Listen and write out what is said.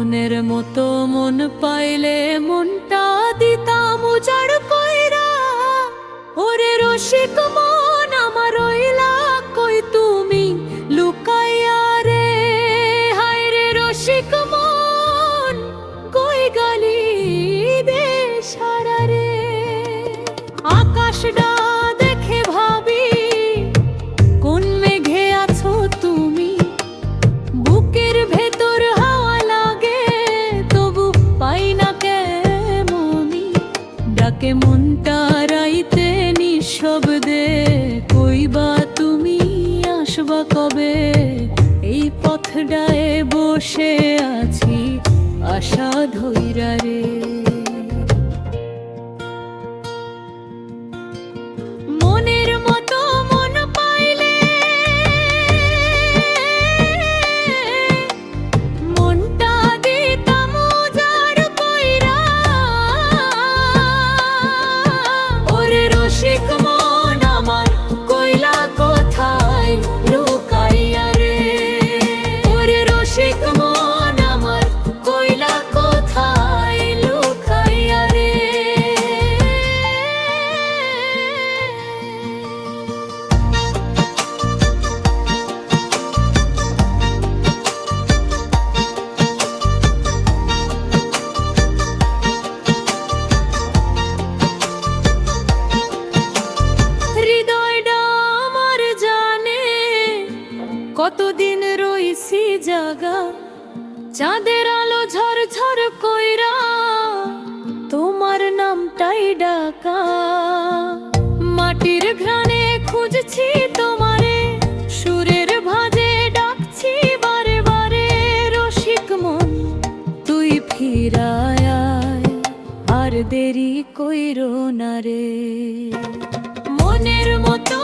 মনের মতো মন পাইলে মনটা দিতাম উজাড় কইরা। ওরে রসিক ডাকে মনটা রাইতে নিঃশব্দে, কইবা তুমি আসবা কবে? এই পথটায় বসে আছি আশা ধৈরা রে কতদিন রইছি জাগা, চাঁদের আলো ঝরঝর কইরা তোমার নামটাই ডাকা। মাটির ঘ্রাণে খুঁজছি তোমারে, সুরের ভাজে ডাকছি বারে বারে, রসিক মন, তুই ফিরায় আর দেরি কইরো না রে। মনের মতো